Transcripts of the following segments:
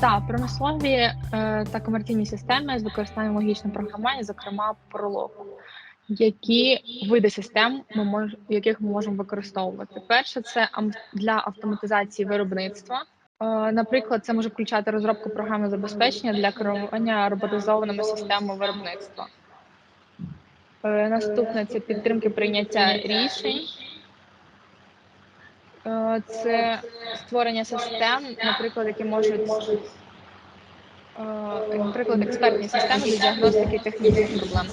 Так, промислові е, та комерційні системи з використанням логічного програмування, зокрема пролог. Які види систем ми мож, яких ми можемо використовувати? Перше, це для автоматизації виробництва. Е, Наприклад, це може включати розробку програми забезпечення для керування роботизованими системами виробництва. Е, Наступне це підтримки прийняття рішень. Е, Це створення систем, наприклад, які можуть, е, наприклад, експертні системи для діагностики технічних проблем.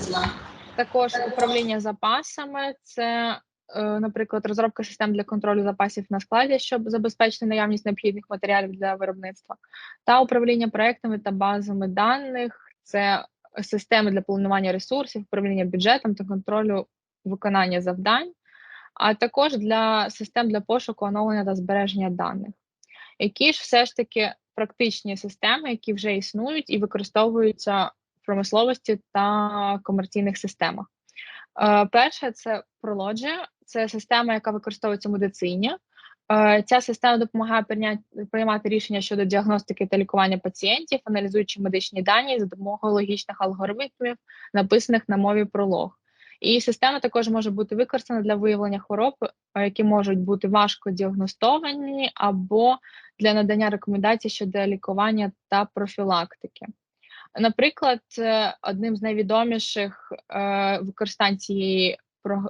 Також управління запасами це, е, наприклад, розробка систем для контролю запасів на складі, щоб забезпечити наявність необхідних матеріалів для виробництва, та управління проектами та базами даних це системи для планування ресурсів, управління бюджетом та контролю виконання завдань, а також для систем для пошуку, оновлення та збереження даних. Які ж все ж таки практичні системи, які вже існують і використовуються в промисловості та комерційних системах. Е, Перше це Prologia, це система, яка використовується в медицині. Е, Ця система допомагає приймати рішення щодо діагностики та лікування пацієнтів, аналізуючи медичні дані за допомогою логічних алгоритмів, написаних на мові пролог. І система також може бути використана для виявлення хвороб, які можуть бути важко діагностовані, або для надання рекомендацій щодо лікування та профілактики. Наприклад, е, одним з найвідоміших е, використань цієї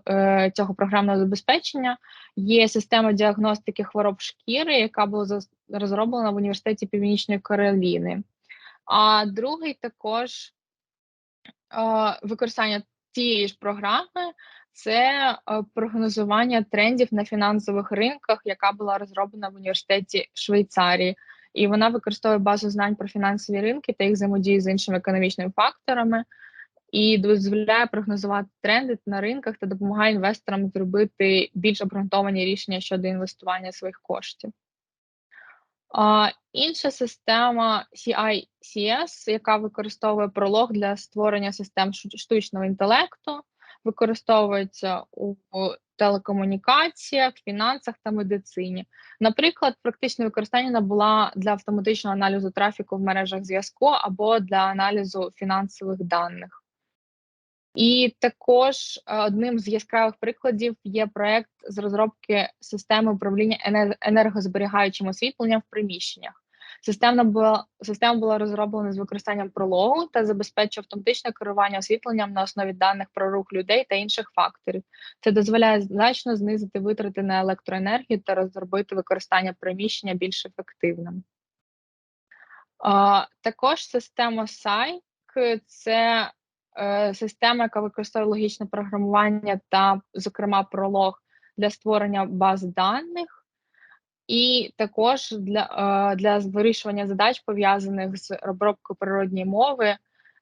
е, цього програмного забезпечення є система діагностики хвороб шкіри, яка була розроблена в університеті Північної Кароліни. А другий також використання тієї ж програми це е, прогнозування трендів на фінансових ринках, яка була розроблена в університеті Швейцарії. І вона використовує базу знань про фінансові ринки та їх взаємодію з іншими економічними факторами, і дозволяє прогнозувати тренди на ринках та допомагає інвесторам зробити більш обґрунтовані рішення щодо інвестування своїх коштів. Інша система CICS, яка використовує пролог для створення систем штучного інтелекту, використовується у телекомунікаціях, фінансах та медицині. Наприклад, практичне використання набула для автоматичного аналізу трафіку в мережах зв'язку або для аналізу фінансових даних. І також е, одним з яскравих прикладів є проект з розробки системи управління енергозберігаючим освітленням в приміщеннях. Система була, система була розроблена з використанням прологу та забезпечує автоматичне керування освітленням на основі даних про рух людей та інших факторів. Це дозволяє значно знизити витрати на електроенергію та розробити використання приміщення більш ефективним. А, також система SAIC – це е, система, яка використовує логічне програмування та, зокрема, пролог для створення баз даних, і також для, е, для вирішування задач, пов'язаних з обробкою природньої мови,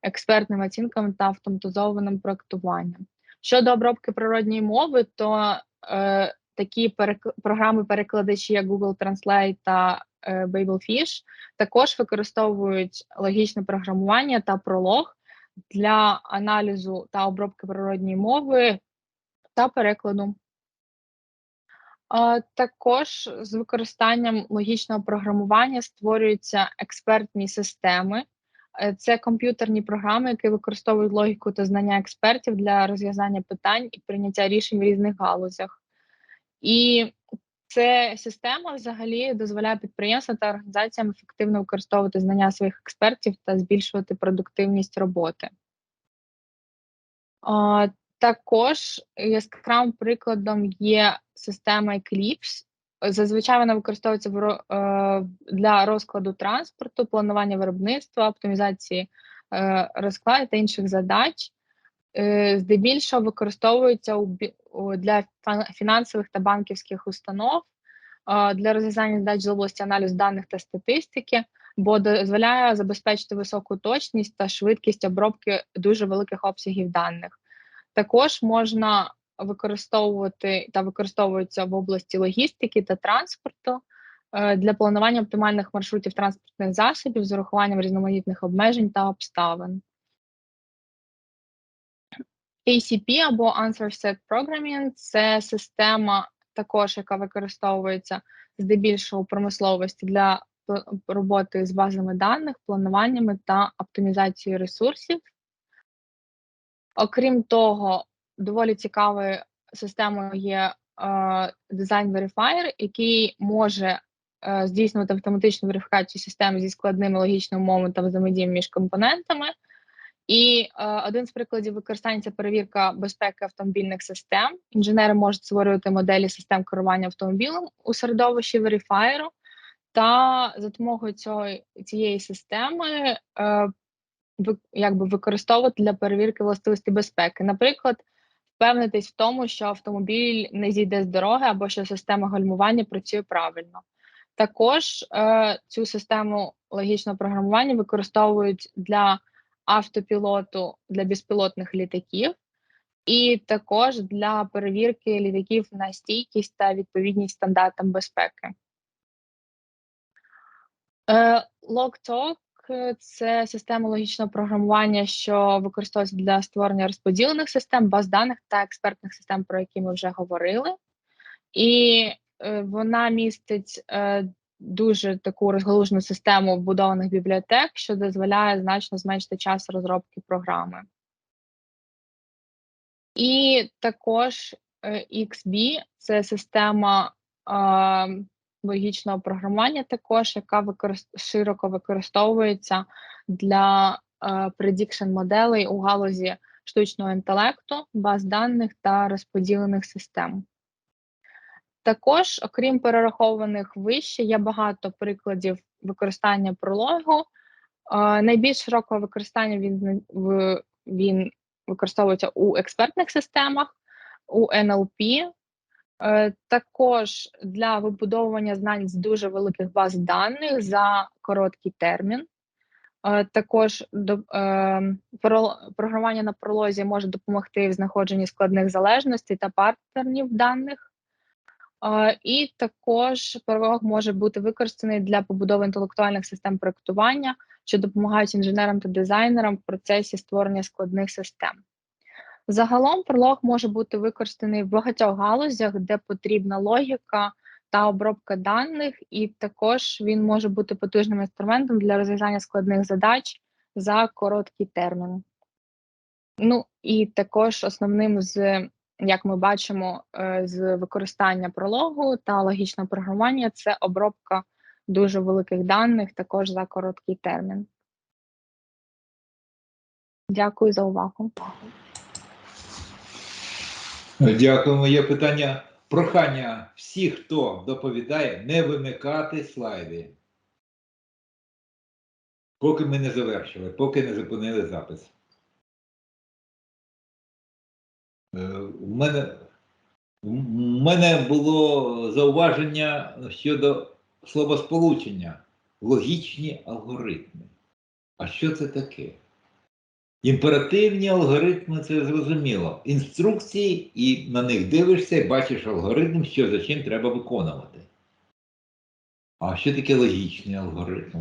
експертними оцінками та автоматизованим проектуванням. Щодо обробки природньої мови, то е, такі перек- програми-перекладачі, як Google Translate та е, Babelfish, також використовують логічне програмування та пролог для аналізу та обробки природньої мови та перекладу. Також з використанням логічного програмування створюються експертні системи. Е, Це комп'ютерні програми, які використовують логіку та знання експертів для розв'язання питань і прийняття рішень в різних галузях. І ця система взагалі дозволяє підприємствам та організаціям ефективно використовувати знання своїх експертів та збільшувати продуктивність роботи. А, також яскравим прикладом є система Eclipse. Зазвичай вона використовується в е, для розкладу транспорту, планування виробництва, оптимізації е, розкладу та інших задач. Е, Здебільшого використовується у- для фінансових та банківських установ е, для розв'язання задач з області аналізу даних та статистики, бо дозволяє забезпечити високу точність та швидкість обробки дуже великих обсягів даних. Також можна використовувати та використовується в області логістики та транспорту е, для планування оптимальних маршрутів транспортних засобів з урахуванням різноманітних обмежень та обставин. ACP або Answer Set Programming – це система також, яка використовується здебільшого у промисловості для роботи з базами даних, плануваннями та оптимізацією ресурсів. Окрім того, доволі цікавою системою є е, Design Verifier, який може е, здійснювати автоматичну верифікацію системи зі складними логічними умовами та взаємодією між компонентами. І е, один з прикладів використання це перевірка безпеки автомобільних систем. Інженери можуть створювати моделі систем керування автомобілем у середовищі Verifier, та за допомогою цього, цієї системи е, якби використовувати для перевірки властивості безпеки. Наприклад, впевнитись в тому, що автомобіль не зійде з дороги або що система гальмування працює правильно. Також е, цю систему логічного програмування використовують для автопілоту для безпілотних літаків, і також для перевірки літаків на стійкість та відповідність стандартам безпеки. Е, LogTalk – це система логічного програмування, що використовується для створення розподілених систем, баз даних та експертних систем, про які ми вже говорили. І е, вона містить е, дуже таку розгалужену систему вбудованих бібліотек, що дозволяє значно зменшити час розробки програми. І також е, XB це система е, логічного програмування, також яка використ... широко використовується для е, prediction моделей у галузі штучного інтелекту, баз даних та розподілених систем. Також, окрім перерахованих вище, є багато прикладів використання прологу. Найбільш широкого використання він, він використовується у експертних системах, у NLP, е, також для вибудовування знань з дуже великих баз даних за короткий термін. Е, також до, е, про, програмування на пролозі може допомогти в знаходженні складних залежностей та паттернів даних. І також пролог може бути використаний для побудови інтелектуальних систем проектування, що допомагають інженерам та дизайнерам в процесі створення складних систем. Загалом пролог може бути використаний в багатьох галузях, де потрібна логіка та обробка даних, і також він може бути потужним інструментом для розв'язання складних задач за короткий термін. Ну і також основним з як ми бачимо, е, з використання прологу та логічного програмування це обробка дуже великих даних також за короткий термін. Дякую за увагу. Дякуємо. Є питання. Прохання всіх, хто доповідає, не вимикати слайди. Поки ми не завершили, поки не зупинили запис. У мене, мене було зауваження щодо словосполучення логічні алгоритми. А що це таке? Імперативні алгоритми це зрозуміло. Інструкції, і на них дивишся і бачиш алгоритм, що за чим треба виконувати. А що таке логічний алгоритм?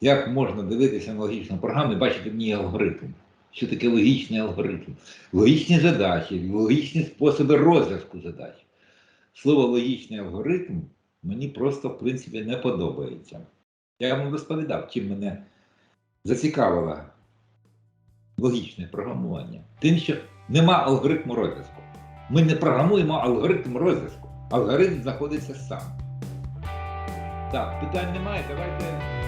Як можна дивитися на логічну програму і бачити в ній алгоритм? Що таке логічний алгоритм? Логічні задачі, логічні способи розв'язку задач. Слово логічний алгоритм мені просто, в принципі, не подобається. Я вам розповідав, чим мене зацікавило логічне програмування. Тим, що нема алгоритму розв'язку. Ми не програмуємо алгоритм розв'язку. Алгоритм знаходиться сам. Так, питань немає. Давайте